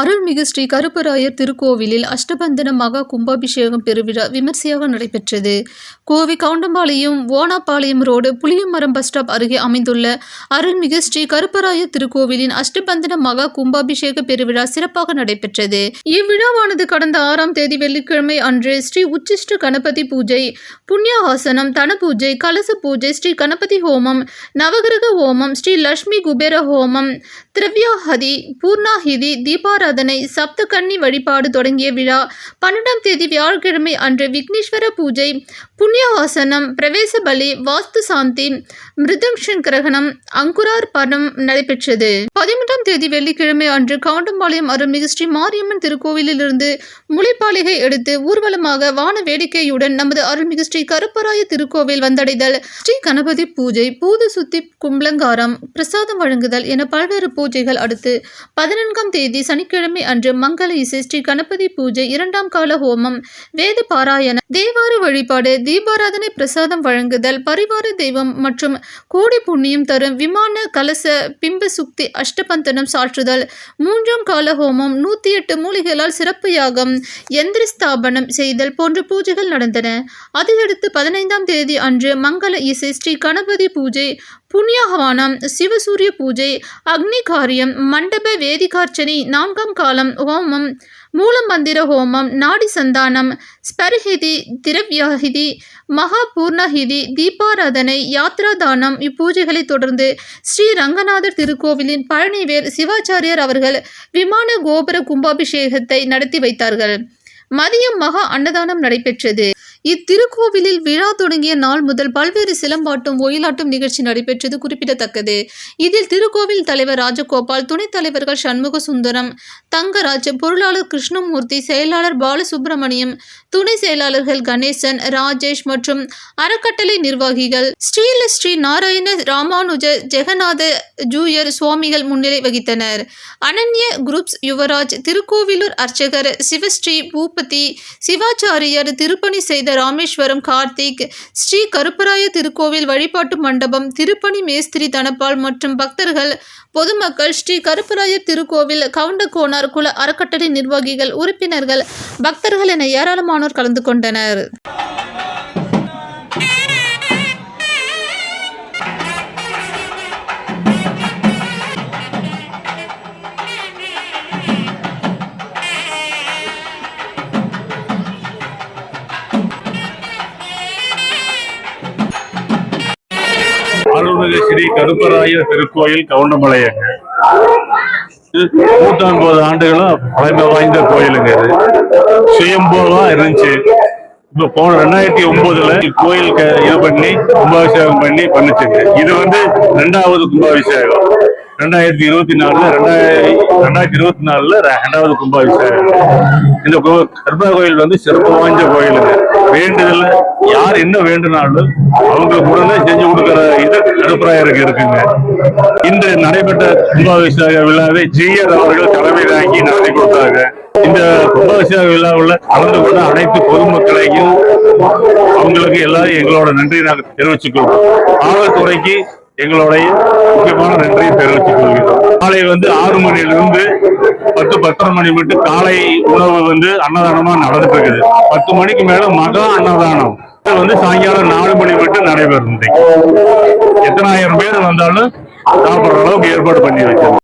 அருள்மிகு ஸ்ரீ கருப்பராயர் திருக்கோவிலில் அஷ்டபந்தன மகா கும்பாபிஷேகம் பெருவிழா விமர்சையாக நடைபெற்றது. Kovai Goundampalayam Onappalayam road Puliyamaram bus stop அருகே அமைந்துள்ள அருள்மிகு ஸ்ரீ கருப்பராயர் திருக்கோவிலின் அஷ்டபந்தன மகா கும்பாபிஷேக பெருவிழா சிறப்பாக நடைபெற்றது. இவ்விழாவானது கடந்த ஆறாம் தேதி வெள்ளிக்கிழமை அன்று ஸ்ரீ உச்சிஷ்ட கணபதி பூஜை புண்ணியஹாசனம் தன பூஜை கலச பூஜை ஸ்ரீ கணபதி ஹோமம் நவகிரக ஹோமம் ஸ்ரீ லட்சுமி குபேர ஹோமம் திரவியாஹதி பூர்ணாஹிதி தீபாராதனை சப்தகன்னி வழிபாடு தொடங்கிய விழா பன்னெண்டாம் தேதி வியாழக்கிழமை அன்று விக்னேஸ்வர பூஜை புண்ணியவாசனம் பிரவேச பலி வாஸ்து சாந்தி மிருதங்ஷன் கிரகணம் அங்குரார்ப்பணம் நடைபெற்றது. பதிமூன்றாம் தேதி வெள்ளிக்கிழமை அன்று காண்டம்பாளையம் அருள்மிகு ஸ்ரீ மாரியம்மன் திருக்கோவிலிலிருந்து முளைப்பாளிகை எடுத்து ஊர்வலமாக வான வேடிக்கையுடன் நமது அருள்மிகு ஸ்ரீ கருப்பராய திருக்கோவில் வந்தடைதல். ஸ்ரீ கணபதி பூஜை பூத சுத்தி கும்பலங்காரம் பிரசாதம் வழங்குதல் என பல்வேறு பூஜைகள் அடுத்து பதினான்காம் தேதி சனிக்கிழமை அன்று மங்கள இசை ஸ்ரீ கணபதி பூஜை இரண்டாம் கால ஹோமம் வேத பாராயண தேவார வழிபாடு தீபாராதனை பிரசாதம் வழங்குதல் பரிவார தெய்வம் மற்றும் கோடி புண்ணியம் தரும் விமான கலச பிம்ப சுக்தி அஷ்டபந்தனம் சாற்றுதல் மூன்றாம் கால ஹோமம் நூற்றி எட்டு மூலிகளால் சிறப்பு யாகம் எந்திர ஸ்தாபனம் செய்தல் போன்ற பூஜைகள் நடந்தன. அதையடுத்து பதினைந்தாம் தேதி அன்று மங்கள இசை ஸ்ரீ கணபதி பூஜை புண்ணியகவானம் சிவசூரிய பூஜை அக்னி காரியம் மண்டப வேதிகார்ச்சனை நான்காம் காலம் ஹோமம் மூலமந்திர ஹோமம் நாடி சந்தானம் ஸ்பர்ஹிதி திரவ்யாஹிதி மகா பூர்ணஹிதி தீபாராதனை யாத்ராதானம் இப்பூஜைகளை தொடர்ந்து ஸ்ரீ ரங்கநாதர் திருக்கோவிலின் பழனிவேர் சிவாச்சாரியார் அவர்கள் விமான கோபுர கும்பாபிஷேகத்தை நடத்தி வைத்தார்கள். மதியம் மகா அன்னதானம் நடைபெற்றது. இத்திருக்கோவிலில் விழா தொடங்கிய நாள் முதல் பல்வேறு சிலம்பாட்டும் ஒயிலாட்டும் நிகழ்ச்சி நடைபெற்றது குறிப்பிடத்தக்கது. இதில் திருக்கோவில் தலைவர் ராஜகோபால் துணைத் தலைவர்கள் சண்முக சுந்தரம் தங்கராஜ் பொருளாளர் கிருஷ்ணமூர்த்தி செயலாளர் பாலசுப்பிரமணியம் துணை செயலாளர்கள் கணேசன் ராஜேஷ் மற்றும் அறக்கட்டளை நிர்வாகிகள். ஸ்ரீல ஸ்ரீ நாராயண ராமானுஜ ஜெகநாத ஜூயர் சுவாமிகள் முன்னிலை வகித்தனர். அனன்ய குரூப்ஸ் யுவராஜ் திருக்கோவிலூர் அர்ச்சகர் சிவஸ்ரீ பூபதி சிவாச்சாரியர் திருப்பணி செய்த ராமேஸ்வரம் கார்த்திக் ஸ்ரீ கருப்பராய திருக்கோவில் வழிபாட்டு மண்டபம் திருப்பணி மேஸ்திரி தனப்பால் மற்றும் பக்தர்கள் பொதுமக்கள் ஸ்ரீ கருப்பராயர் திருக்கோவில் கவுண்டகோனார் குல அறக்கட்டளை நிர்வாகிகள் உறுப்பினர்கள் பக்தர்கள் என ஏராளமானோர் கலந்து கொண்டனர். அருள்மிகு ஸ்ரீ கருப்பராயர் திருக்கோயில் கவுண்டமலையங்க. நூற்றம்பது ஆண்டுகளும் பழமை வாய்ந்த கோயிலுங்க இது. சுயம்போவா இருந்துச்சு. இப்ப போன ரெண்டாயிரத்தி ஒன்பதுல கோயில் இது பண்ணி கும்பாபிஷேகம் பண்ணி பண்ணுச்சுங்க. இது வந்து ரெண்டாவது கும்பாபிஷேகம். ரெண்டாயிரத்தி இருபத்தி நாலுல ரெண்டாயிரத்தி ரெண்டாயிரத்தி இருபத்தி நாலுல ரெண்டாவது கும்பாபிஷேகம். இந்த கோ- கர்ப்பா கோயில் வந்து சிறப்பு வாய்ந்த கோயிலுங்க. வேண்டுதல் யார் என்ன வேண்டுனாலும் அவங்களுக்கு உடனே செஞ்சு கொடுக்கிற இது கருப்பராயருக்கு இருக்குங்க. இன்று நடைபெற்ற கும்பாபிஷேக விழாவை ஜிஆர் அவர்கள் தலைமை தாங்கி நடத்தி கொடுத்தாங்க. இந்த கும்பாபிஷேக விழாவில் கலந்து கொண்ட அனைத்து பொதுமக்களையும் அவங்களுக்கு எல்லாரும் எங்களோட நன்றி நாங்கள் தெரிவிச்சுக்கிறோம் காவல்துறைக்கு எங்களுடைய முக்கியமான நன்றியை தெரிவித்துக் கொள்கிறோம் காலை வந்து ஆறு மணியிலிருந்து பத்து பத்தரை மணி மட்டும் காலை உணவு வந்து அன்னதானமா நடந்துட்டு இருக்குது பத்து மணிக்கு மேல மகா அன்னதானம். வந்து சாயங்காலம் நாலு மணி மட்டும் நடைபெறும் எத்தனாயிரம் பேர் வந்தாலும் சாப்பிடுற அளவுக்கு ஏற்பாடு பண்ணி வச்சிருக்கோம்